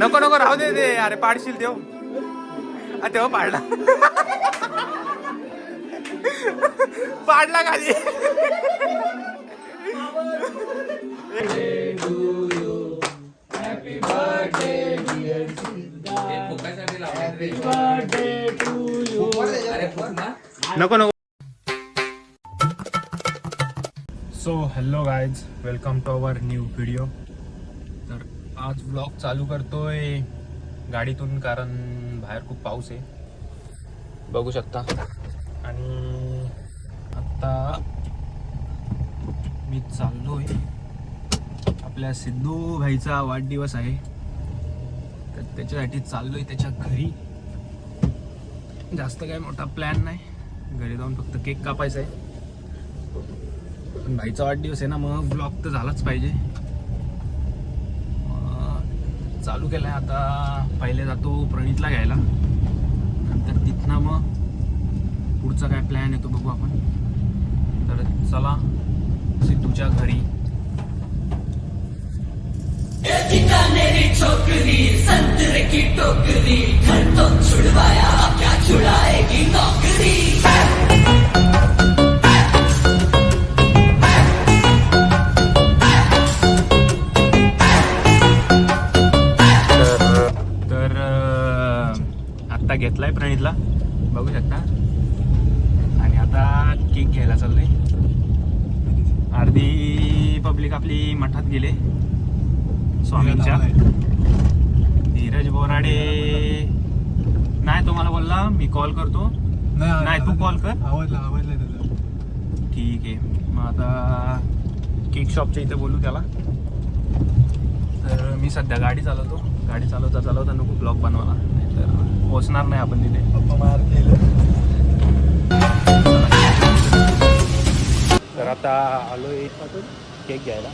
नको नको राहू दे दे. अरे पाडशील देव. आ, तेव्हा पाडला. पाडला खाली. नको नको. So hello guys welcome to our new video तर आज ब्लॉग चालू करतोय गाडीतून कारण बाहेर खूप पाऊस आहे. बघू शकता. आणि आता मी चाललोय. आपल्या सिद्धू भाईचा वाढदिवस आहे. तर त्याच्यासाठी चाललोय त्याच्या घरी. जास्त काही मोठा प्लॅन नाही. घरी जाऊन फक्त केक कापायचा आहे पण भाईचा वाढदिवस आहे ना मग ब्लॉग तर झालाच पाहिजे. चालू चालू आहे आता पहिले जातो प्रणितला घ्यायला. नंतर तिथनं मग पुढचा काय प्लॅन येतो बघू आपण. तर चला सिद्धूच्या घरी. तर प्रणितला बघू शकता. आणि आता केक घ्यायला चाललोय. अर्धी पब्लिक आपली मठात गेले. स्वामींच्या. धीरज बोराडे. नाही तो मला बोलला मी कॉल करतो. नाही, तू call कर. आवडला आवडला त्याचा. ठीक आहे. मग आता केक शॉपच्या इथे बोलू त्याला. तर मी सध्या गाडी चालवतो. गाडी चालवता चालवता नको ब्लॉग बनवायला. नाहीतर पोचणार नाही आपण तिथे. पप्पा मार केलं तर आता आलोय केक घ्यायला.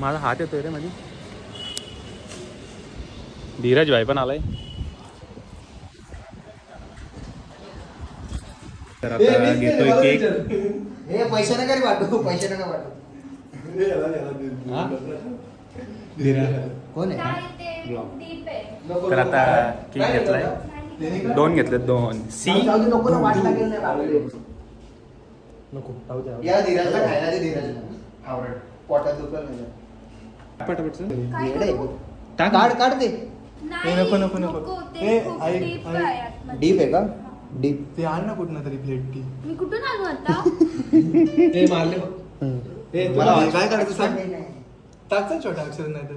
माझा हात येतोय रे मध्ये धीरज भाई पण आलाय. तर आता घेतोय केक. पैसे नका वाटू पैसे नका वाटू? कोण आहे? ते तर आता केक घेतलाय? दोन घेतले दोन. सी? नको ना, वाट लागेल नाही बाबूले. नको जाऊ द्या या धीरजला खायला दे धीरजला. आवड पोटात दुखल नाही. येडं. आहे बघ. टाक. काढ काढ दे नाही नको, नको, नको. ते ए, डीप. आहे आतमध्ये. डीप आहे का? डीप ते आण ना कुठनं तरी प्लेट टी मी कुठून आणू आता? ते मारले मला काय करायचं सांग. टाकचा छोटा अक्षर नाही तर.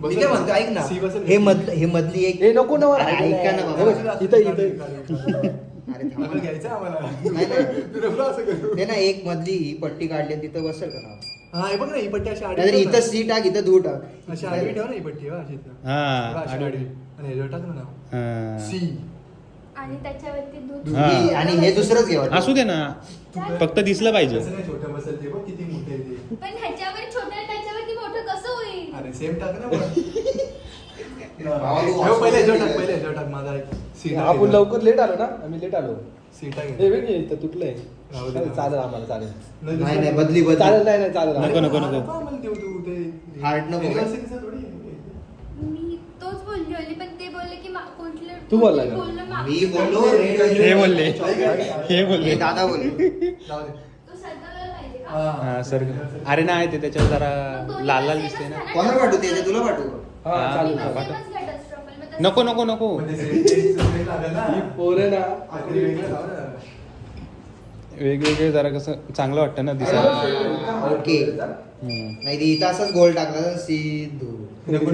मी काय म्हणतो ऐक ना. सी बसेल. हे मधलं हे मधली एक नको ना, अरे, ऐका ना बाबा. बघ, इथं इथं. अरे थांबा. आम्हाला घ्यायचं आम्हाला. नाही, नाही. तू नको असं करू. ते ना एक मधली ही पट्टी काढली आणि तिथं बसेल का नाव? हा हे बघ ना ही पट्टी अशी आडवी नाहीतर ठेव ना. इथं सी टाक इथं धू टाक. अशी आडवी ठेव ना ही पट्टी हा, अशी इथं. हा, अशी आडवी. आडवी. आणि ह्याच्यावर टाक ना नाव. सी. आणि त्याच्यावरती दूध. हा. ही- आणि हे दुसरंच घे वाटतं. असू दे ना. फक्त दिसलं पाहिजे. असं नाही छोटं बसेल ते बघ किती मोठे ते. पण ह्याच्यावर छोटं आहे, त्याच्यावरती मोठं कसं होईल अरे सेम टाक ना पहिले टाक हसून पहिले टाक माझा एक सीटा आपण लवकर लेट आलो ना? आम्ही लेट आलो. सीटा घे तुटलंय. चालेल चालेल आम्हाला चालेल. नाही नाही बदली बदली चालेल नाही नाही चालेल नको. नको, नको. देऊ तू ते नको. मी तोच बोलली होती पण ते बोलले की कुठलं तू बोलला मा- बोललो. हे बोलले. हे बोलले. दादा बोलले जाऊ दे. तू सगळं पाहिजे का? हा. हा सर अरे नाही ते त्याच्यावर जरा लाल लाल दिसते ना कोणाला पाठवू ते तुला पाठवू हा हा. चालेल मी पण चालेल. same च घ्या dust trouble. मग तसं- नको नको नको म्हणजे ना. ही पोरं ना ना. वेगवेगळे जरा कसं चांगलं वाटतं ना दिसायला ओके हम्म. नाही ते इथं असंच गोल टाकला तर सिद्धू नको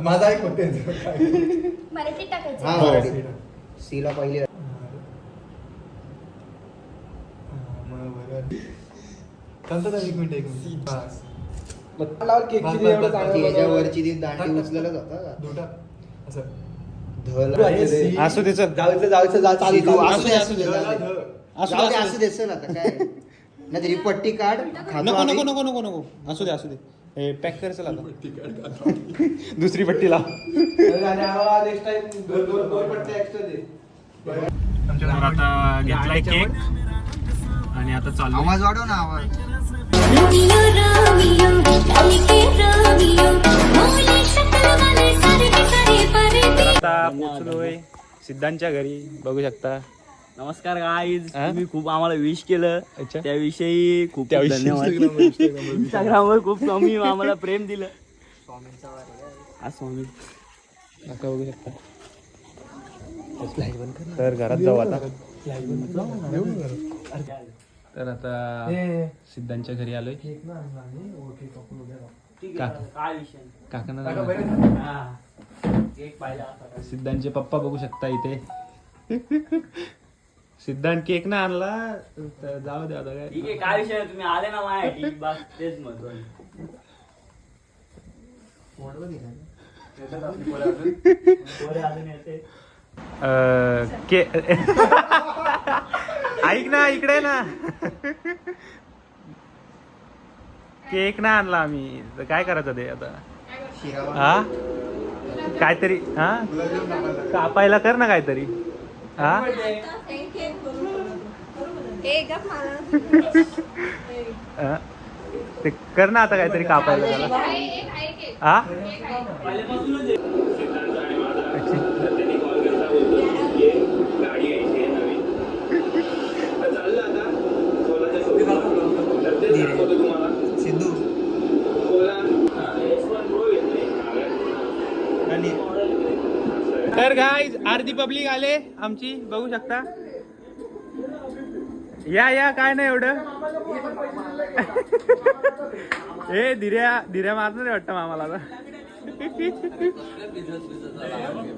माझा एक होते मराठीत टाकायचं हा हो. सीला पहिली चालतं एक मिनिट एक मिनिट बस. मग लाव केक बस, किती बस, एवढं बस, चांगलं ती बनवलं. याच्यावरची ती टाक, दांडी टाक, उचलला टाक. जाता दुटा असं धल. असू दे चल. असू दे असू दे ध, जाऊ दे. ध. असू जाऊ दे दे असू दे चल आता काय नाही तरी पट्टी काढ खातो नको आम्ही. नको नको नको नको असू दे असू दे हे पॅक कर चल आता. दुसरी पट्टी लाव आणि आम्हाला नेक्स्ट टाइम दोन दोन दोन पट्टे एक्स्ट्रा दे आमच्या तर आता घेतलाय केक आणि आता चालू आवाज वाढव ना आवाज पोचलोय सिद्धांच्या घरी बघू शकता. नमस्कार गाईज तुम्ही खूप आम्हाला विश केलं. त्याविषयी खूप धन्यवाद. इंस्टाग्रामवर खूप स्वामी आम्हाला प्रेम दिलं. हा, स्वामी. नका बघू शकता. तर घरात जाऊ आता. तर आता सिद्धांच्या घरी आलोय. काकांना हा. केक पाहिला होता. सिद्धांचे पप्पा बघू शकता इथे. सिद्धांत केक ना आणला. तर जाऊ दे आता ठीक काय आहे काय विषय? तुम्ही आले ना बस तेच महत्वाचं के ऐक ना इकडे ना. केक ना आणला आम्ही. तर काय करायचं ते आता? हा? काहीतरी हा? कापायला कर ना काहीतरी. हा? ते कर ना आता काहीतरी कापायला त्याला. हा? केक आहे. पहिल्यापासूनच आहे. सिद्धू तर गाईज अर्धी पब्लिक आले आमची बघू शकता. या या काय नाही एवढं. ए धीर्या धीर्या मारणार वाटतं मामाला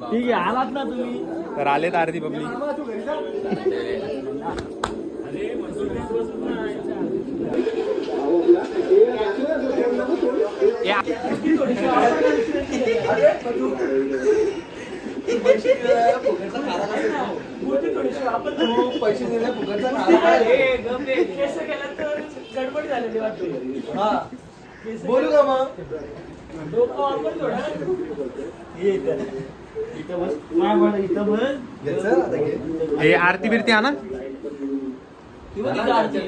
ठीक आहे आलात ना तुम्ही. तर आलेत अर्धी पब्लिक या पैसे दिले फुकटचा खाला ए, गप रे. केस केलं तर गडबड झालेली वाटते हा बोलू का मग डोकं वापर थोडा. ये इथं. इथं बस माय बळ, इथं बस घ्यायचं आता घे ए आरती बिरती आणा किंवा तिथं आरती.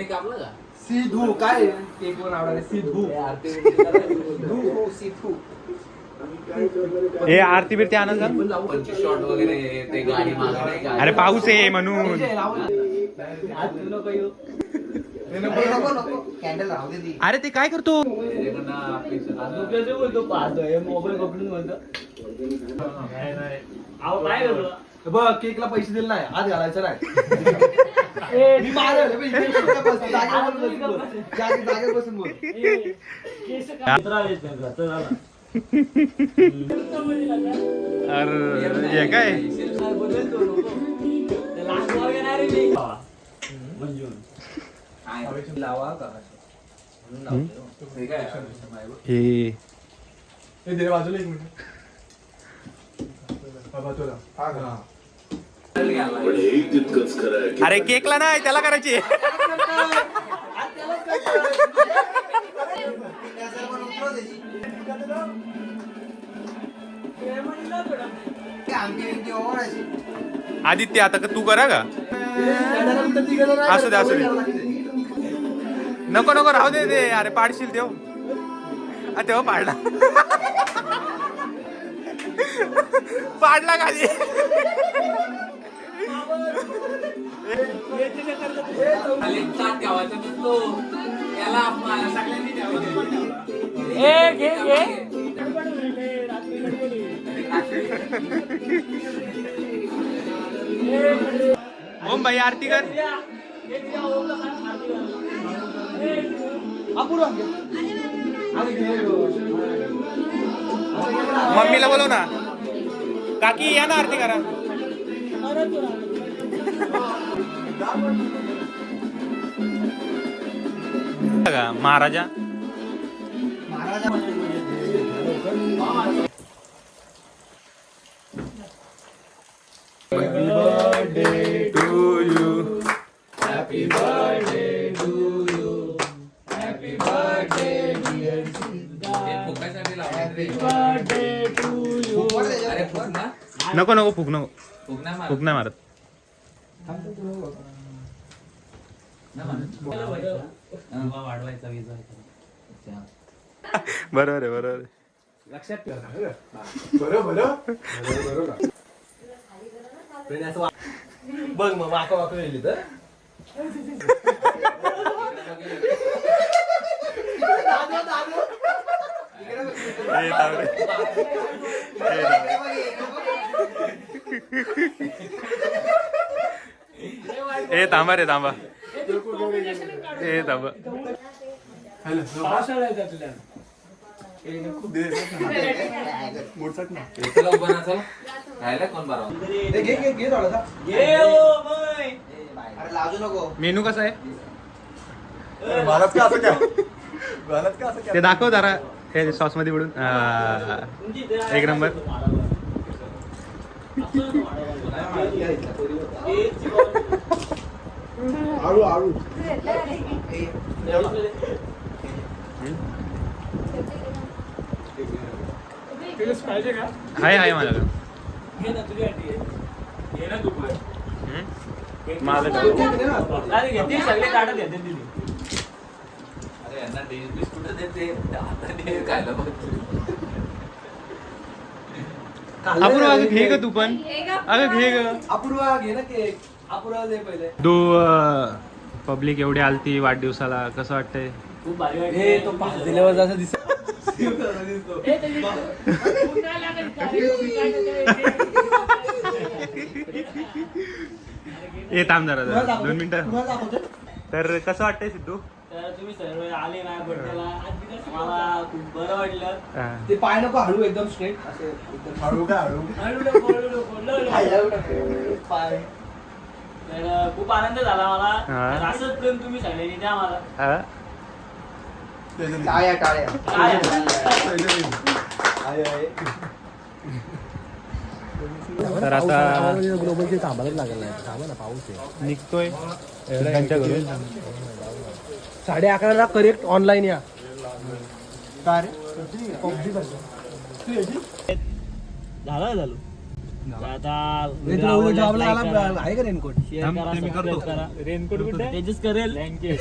सिधू काय केक वर आवडा सिधू धू सिधू ए आरती बिरती आणा जा शॉट वगैरे ते गाडी मागणे अरे पाऊस आहे म्हणून. अरे ते हे काय करतो? बघ केकला पैसे दिले नाही. आज घालायचं नाही. अरे काय हे बाजूला एक मिनिट अरे केकला नाही त्याला करायची आदित्य आता का तू करा का? असू दे असू दे. नको नको राहू दे ते अरे पाडशील देव तेव्हा पाडला. पाडला खाली. ठेवायचा ए, घे, घे. ओम भाई आरती कर. मम्मीला बोलव ना. काकी या ना आरती करा. का, महाराजा. नको नको फुक नको. फुक नाही मारत. बरोबर आहे बरोबर आहे. बरं बरं. बरं बरं त्याने असं वा- बघ मग वाका वाका गेली तर. दादू, दादू. इकडे बघ, इकडे बघ. ए थांबा रे थांबा. ए थांबा. मेनू कसा आहे? महाराज का असं काय महाराज का असं ते दाखव जरा. हे सॉसमध्ये बुडून. एक नंबर. हे. आळू आळू हाय हाय. हम्म? माझं का? अरे घेते सगळे ताटं घेते तिथे अरे यांना डिश बिस्कुट देते ते खायला बघतो. अपूर्वा अगं घे ग तू पण. का? अगं घे ग. अपूर्वा घे ना केक. अपूर्वा दे पहिले. दो पब्लिक एवढी आलती वाढदिवसाला. कसं वाटतंय? खूप भारी वाटते. हे तो पाच दिल्यावर जसं दिसत. हे? ए थांब जरा. दोन मिनिटं. तर कसं वाटतंय सिद्धू? तर तुम्ही सर्व आले ना बर्थडेला मला खूप बरं वाटलं. ते पाय नको हळू एकदम स्ट्रेट असे एकदम हळू का हळू हळू नको, हळू नको, हळू पाय नको. हळू नको. पाय तर खूप आनंद झाला मला हा. तर असंच प्रेम तुम्ही सगळ्यांनी द्या मला हा? टाळ्या टाळ्या काय आहे, आहे. तर आता ग्लोबलची थांबायला लागेल नाही. थांबा ना पाऊस आहे. निघतोय. त्यांच्या घरून साडे अकराला करेक्ट ऑनलाईन या. झालं झालं. आता मी तुला उद्या जॉबला आला आहे का रेनकोट. रेनकोट कुठे? तेजस करेल. रेनकोट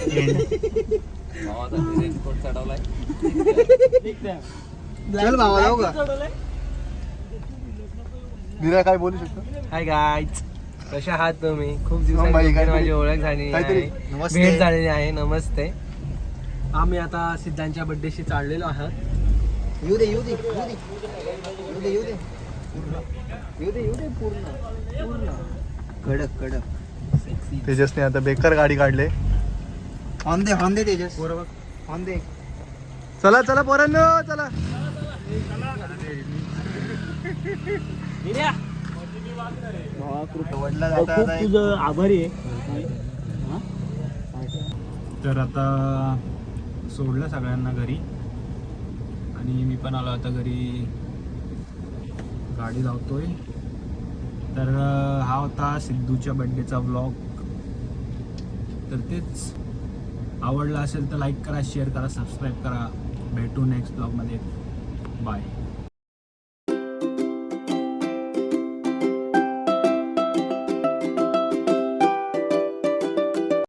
चढवलाय. चल भावा जाऊ का? निरा काय बोलू शकतो? हाय गाईज कशा आहात तुम्ही? खूप बाई, दिवसांनी काहीतरी- माझी ओळख झाली काहीतरी. आहे नमस्ते. भेट झालेली आहे. नमस्ते. आम्ही आता सिद्धांच्या बड्डेशी चाललेलो आहात. येऊ दे येऊ दे येऊ दे. येऊ दे येऊ दे. येऊ दे येऊ दे पूर्ण. पूर्ण. कडक कडक. तेजसने आता बेकार गाडी काढले. ऑन दे ऑन दे तेजस. ऑन दे. चला चला पोरांनो चला. वडला खूप जाता आता एक- तुझं आभारी आहे. तर आता सोडलं सगळ्यांना घरी. आणि मी पण आलो आता घरी. गाडी लावतोय. तर हा होता सिद्धूच्या बड्डेचा व्लॉग तर तेच. आवडला असेल तर लाईक करा शेअर करा सबस्क्राईब करा. भेटू नेक्स्ट ब्लॉगमध्ये बाय